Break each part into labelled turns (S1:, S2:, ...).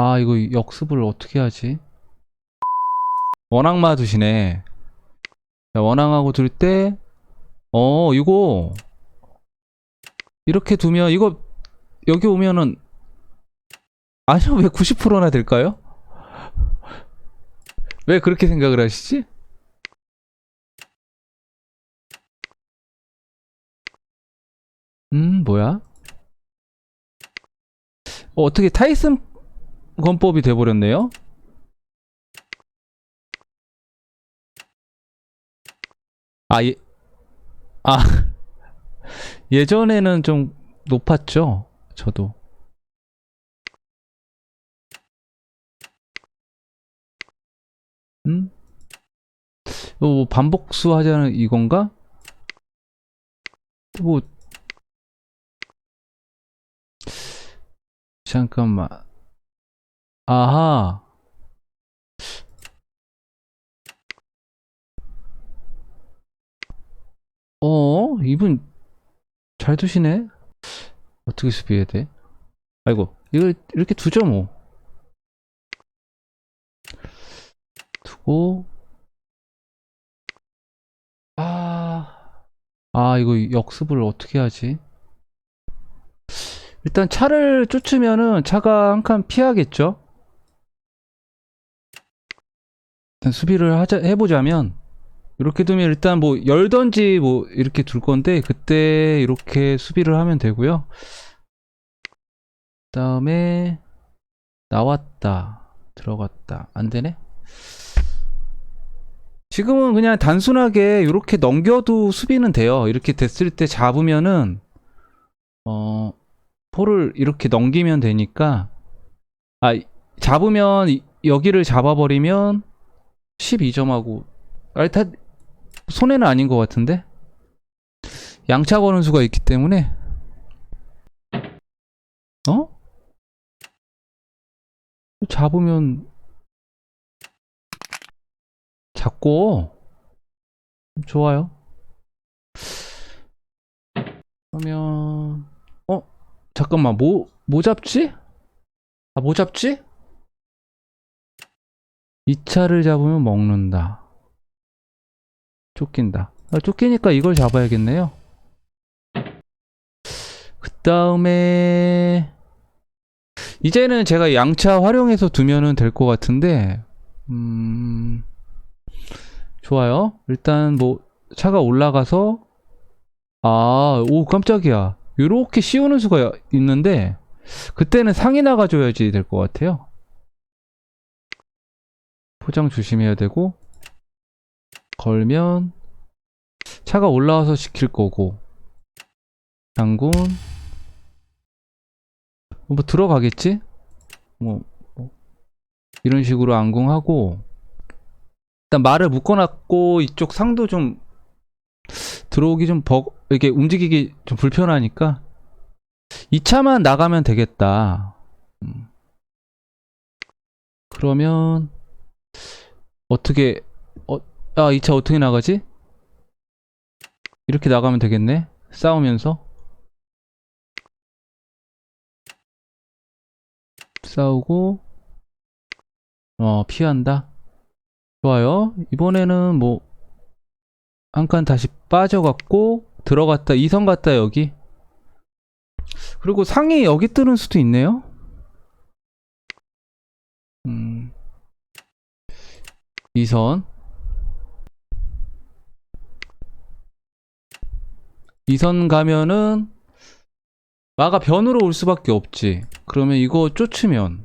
S1: 아, 이거 역습을 어떻게 하지? 원앙마 두시네. 자, 원앙하고 둘 때, 어, 이거, 이렇게 두면, 이거, 여기 오면은, 아니요, 왜 90%나 될까요? 왜 그렇게 생각을 하시지? 음, 뭐야? 어, 어떻게 타이슨 권법이 돼버렸네요? 아, 예, 아, 예전에는 좀 높았죠? 저도. 음? 뭐 반복수 하자는 이건가? 뭐 잠깐만. 아하. 어, 이분 잘 두시네. 어떻게 수비해야 돼? 아이고, 이걸 이렇게 두죠 뭐. 두고 아, 아 이거 역습을 어떻게 하지? 일단 차를 쫓으면은 차가 한 칸 피하겠죠? 일단 수비를 하자, 해보자면, 이렇게 두면 일단 뭐 열던지 뭐 이렇게 둘 건데, 그때 이렇게 수비를 하면 되고요. 그 다음에, 나왔다. 들어갔다. 안 되네? 지금은 그냥 단순하게 이렇게 넘겨도 수비는 돼요. 이렇게 됐을 때 잡으면은, 어, 포를 이렇게 넘기면 되니까 아 잡으면 이- 여기를 잡아버리면 12점하고 알타 손해는 아닌 것 같은데 양차 거는 수가 있기 때문에 어? 잡으면 잡고 좋아요 그러면 어? 잠깐만 뭐, 뭐 잡지? 아, 뭐 잡지? 이 차를 잡으면 먹는다. 쫓긴다. 아, 쫓기니까 이걸 잡아야겠네요. 그 다음에, 이제는 제가 양차 활용해서 두면은 될 것 같은데, 음, 좋아요. 일단 뭐, 차가 올라가서, 아, 오, 깜짝이야. 요렇게 씌우는 수가 있는데 그때는 상이 나가줘야지 될 것 같아요. 포장 조심해야 되고 걸면 차가 올라와서 시킬 거고 장군 뭐 들어가겠지? 뭐, 뭐 이런 식으로 안궁하고 일단 말을 묶어놨고 이쪽 상도 좀 들어오기 좀 버, 이렇게 움직이기 좀 불편하니까 2차만 나가면 되겠다. 음. 그러면 어떻게 어, 아 2차 어떻게 나가지? 이렇게 나가면 되겠네. 싸우면서 싸우고 어 피한다. 좋아요. 이번에는 뭐 한 칸 다시 빠져갖고 들어갔다 이성 갔다 여기 그리고 상이 여기 뜨는 수도 있네요 이선. 이선 가면은 마가 변으로 올 수밖에 없지. 그러면 이거 쫓으면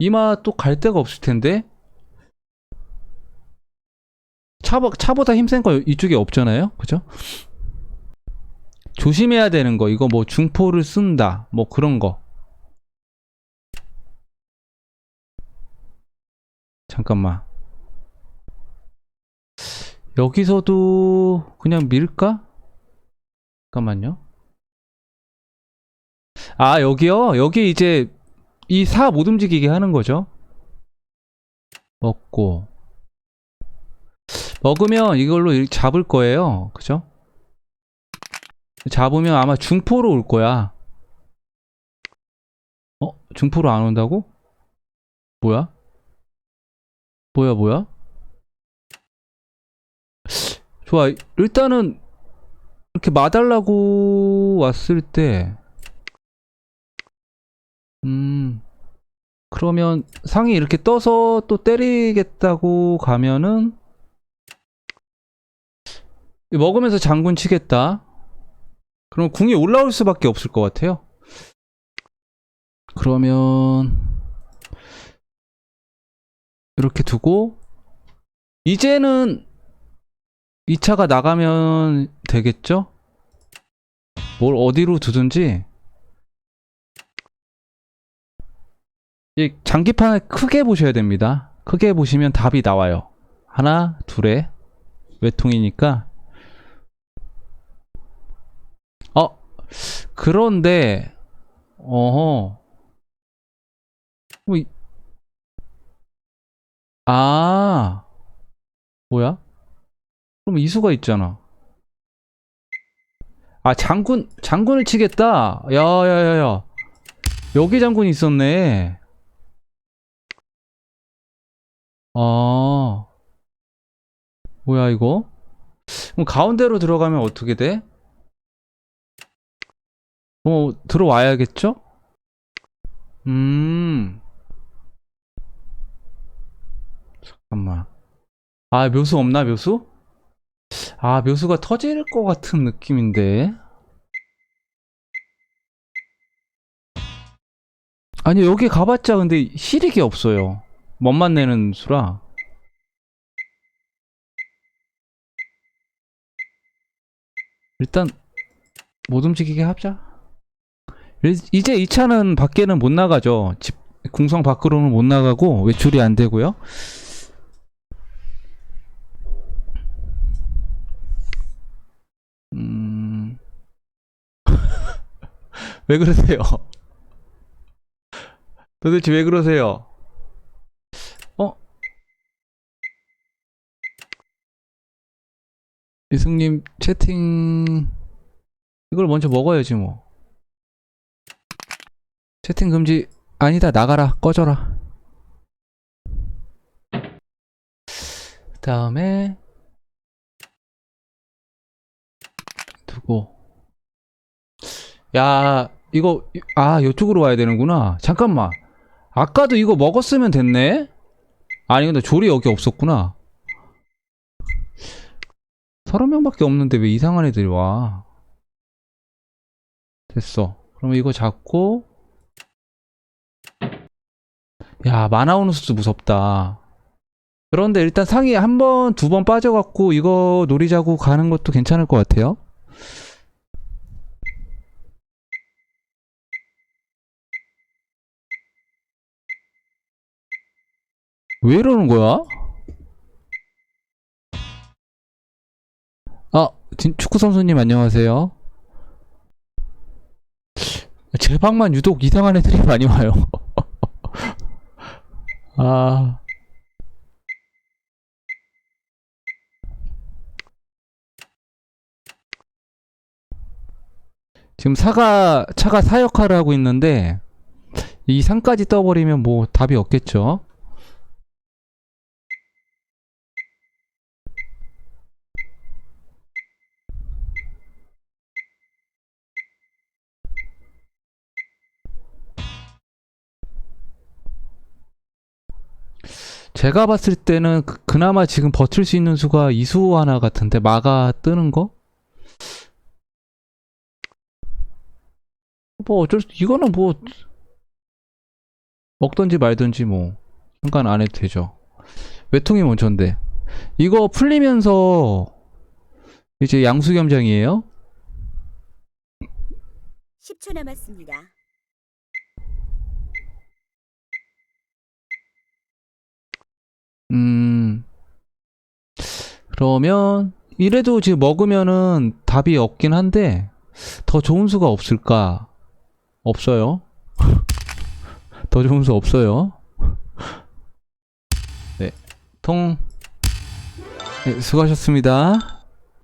S1: 이마 또 갈 데가 없을 텐데? 차보, 차보다 힘센 거 이쪽에 없잖아요? 그죠? 조심해야 되는 거. 이거 뭐 중포를 쓴다. 뭐 그런 거. 잠깐만. 여기서도 그냥 밀까? 잠깐만요. 아, 여기요? 여기 이제 이 사 못 움직이게 하는 거죠. 먹고. 먹으면 이걸로 잡을 거예요. 그죠? 잡으면 아마 중포로 올 거야. 어? 증포로 안 온다고? 뭐야? 뭐야, 뭐야? 좋아. 일단은 이렇게 마달라고 왔을 때, 음, 그러면 상이 이렇게 떠서 또 때리겠다고 가면은 먹으면서 장군 치겠다. 그럼 궁이 올라올 수밖에 없을 것 같아요. 그러면 이렇게 두고 이제는 2차가 나가면 되겠죠? 뭘 어디로 두든지 이 장기판을 크게 보셔야 됩니다. 크게 보시면 답이 나와요. 하나, 둘에 외통이니까 어 그런데 어허 뭐 이- 아 뭐야? 그럼 이수가 있잖아. 아 장군 장군을 치겠다. 야 야 야 야 여기 장군이 있었네. 아 뭐야 이거? 그럼 가운데로 들어가면 어떻게 돼? 어 들어와야겠죠? 음 잠깐만. 아, 묘수 없나, 묘수? 아, 묘수가 터질 것 같은 느낌인데. 아니, 여기 가봤자 근데 실익이 없어요. 멋만 내는 수라. 일단, 못 움직이게 하자. 일- 이제 2차는 밖에는 못 나가죠. 집, 궁성 밖으로는 못 나가고, 외출이 안 되고요. 왜 그러세요? 도대체 왜 그러세요? 어? 이승님 채팅 이걸 먼저 먹어야지 뭐. 채팅 금지 아니다 나가라 꺼져라. 다음에 두고 야 이거 아 이쪽으로 와야 되는구나. 잠깐만. 아까도 이거 먹었으면 됐네? 아니 근데 조리 여기 없었구나. 서른 명밖에 없는데 왜 이상한 애들이 와? 됐어. 그러면 이거 잡고. 야 수도 무섭다. 그런데 일단 상위 한 번, 두 번 빠져갖고 이거 노리자고 가는 것도 괜찮을 것 같아요. 왜 이러는 거야? 아, 진- 축구 선수님 안녕하세요. 제 방만 유독 이상한 애들이 많이 와요. 아. 지금 사가 차가 사역화를 하고 있는데 이 상까지 떠버리면 뭐 답이 없겠죠. 제가 봤을 때는 그- 그나마 지금 버틸 수 있는 수가 이수 하나 같은데 마가 뜨는 거? 뭐 어쩔 수 이거는 뭐 먹든지 말든지 뭐 상관 안 해도 되죠. 외통이 먼저인데 이거 풀리면서 이제 양수겸장이에요.
S2: 10초 남았습니다.
S1: 음 그러면 이래도 지금 먹으면은 답이 없긴 한데 더 좋은 수가 없을까? 없어요. 더 좋은 수 없어요. 네, 통 네, 수고하셨습니다.